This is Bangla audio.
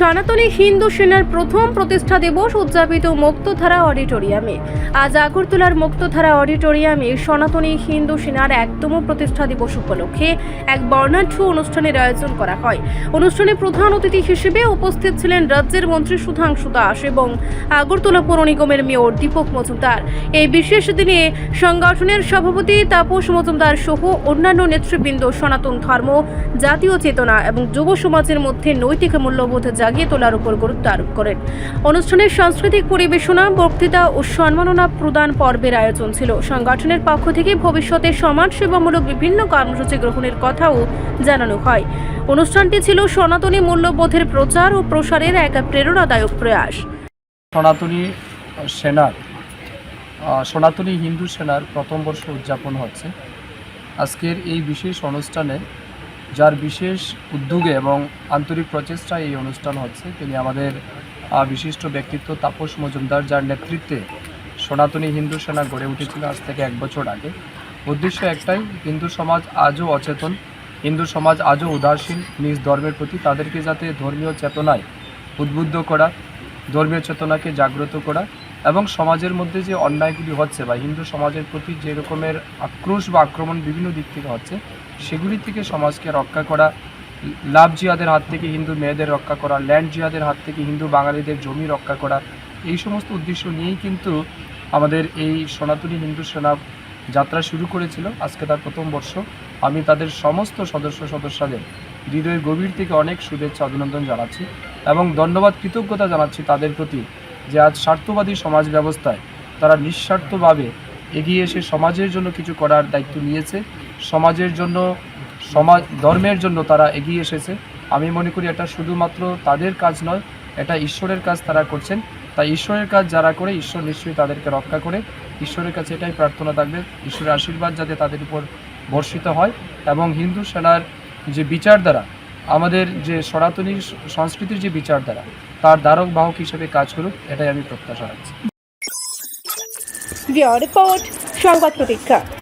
সনাতনী হিন্দু সেনার প্রথম প্রতিষ্ঠা দিবস উদযাপিত মুক্তধারা অডিটোরিয়ামে। আজ আগরতলার মুক্তধারা অডিটোরিয়ামে সনাতনী হিন্দু সেনার একতম প্রতিষ্ঠা দিবস উপলক্ষে এক বর্ণাঢ্য অনুষ্ঠানের আয়োজন করা হয়। অনুষ্ঠানে প্রধান অতিথি হিসেবে উপস্থিত ছিলেন রাজ্যের মন্ত্রী সুধাংশু দাস এবং আগরতলা পৌর নিগমের মেয়র দীপক মজুমদার। এই বিশেষ দিনে সংগঠনের সভাপতি তাপস মজুমদার সহ অন্যান্য নেতৃবৃন্দ সনাতন ধর্ম, জাতীয় চেতনা এবং যুব সমাজের মধ্যে নৈতিক মূল্যবোধ জাগিয়ে তোলার উপর গুরুত্ব আরোপ করেন। অনুষ্ঠানের সাংস্কৃতিক পরিবেশনা, বক্তৃতা ও সম্মাননা প্রদান পর্বের আয়োজন ছিল। সংগঠনের পক্ষ থেকে ভবিষ্যতে সমাজসেবামূলক বিভিন্ন কর্মসূচি গ্রহণের কথাও জানানো হয়। অনুষ্ঠানটি ছিল সনাতনী মূল্যবোধের প্রচার ও প্রসারের এক প্রেরণাদায়ক প্রয়াস। সনাতনী সেনার সনাতনী হিন্দু সেনার প্রথম বর্ষ উদযাপন হচ্ছে। আজকের এই বিশেষ অনুষ্ঠানে যার বিশেষ উদ্যোগে এবং আন্তরিক প্রচেষ্টায় এই অনুষ্ঠান হচ্ছে, তিনি আমাদের বিশিষ্ট ব্যক্তিত্ব তাপস মজুমদার, যার নেতৃত্বে সনাতনী হিন্দু সেনা গড়ে উঠেছিল আজ থেকে এক বছর আগে। উদ্দেশ্য একটাই, হিন্দু সমাজ আজও অচেতন, হিন্দু সমাজ আজও উদাসীন, নিজ ধর্মের প্রতি তাদেরকে যাতে ধর্মীয় চেতনায় উদ্বুদ্ধ করা, ধর্মীয় চেতনাকে জাগ্রত করা এবং সমাজের মধ্যে যে অন্যায়গুলি হচ্ছে বা হিন্দু সমাজের প্রতি যে রকমের আক্রোশ বা আক্রমণ বিভিন্ন দিক থেকে হচ্ছে, সেগুলি থেকে সমাজকে রক্ষা করা, লাভ জিহাদের হাত থেকে হিন্দু মেয়েদের রক্ষা করা, ল্যান্ড জিহাদের হাত থেকে হিন্দু বাঙালিদের জমি রক্ষা করা, এই সমস্ত উদ্দেশ্য নিয়েই কিন্তু আমাদের এই সনাতনী হিন্দু সেনা যাত্রা শুরু করেছিল। আজকে তার প্রথম বর্ষ। আমি তাদের সমস্ত সদস্য সদস্যদের হৃদয়ের গভীর থেকে অনেক শুভেচ্ছা, অভিনন্দন জানাচ্ছি এবং ধন্যবাদ, কৃতজ্ঞতা জানাচ্ছি তাদের প্রতি। যে আজ স্বার্থবাদী সমাজ ব্যবস্থায় তারা নিঃস্বার্থভাবে এগিয়ে এসে সমাজের জন্য কিছু করার দায়িত্ব নিয়েছে, সমাজের জন্য, সমাজ, ধর্মের জন্য তারা এগিয়ে এসেছে। আমি মনে করি এটা শুধুমাত্র তাদের কাজ নয়, এটা ঈশ্বরের কাজ তারা করছেন। তাই ঈশ্বরের কাজ যারা করে, ঈশ্বর নিশ্চয়ই তাদেরকে রক্ষা করে। ঈশ্বরের কাছে এটাই প্রার্থনা থাকবে, ঈশ্বরের আশীর্বাদ যাতে তাদের উপর বর্ষিত হয়। এবং হিন্দু সেনার যে বিচারধারা আমাদের যে সনাতনী সংস্কৃতির যে বিচারধারা, তার দ্বারক বাহক হিসেবে কাজ করুক, এটাই আমি প্রত্যাশা রাখছি। রিপোর্ট, সংবাদ প্রতীক্ষা।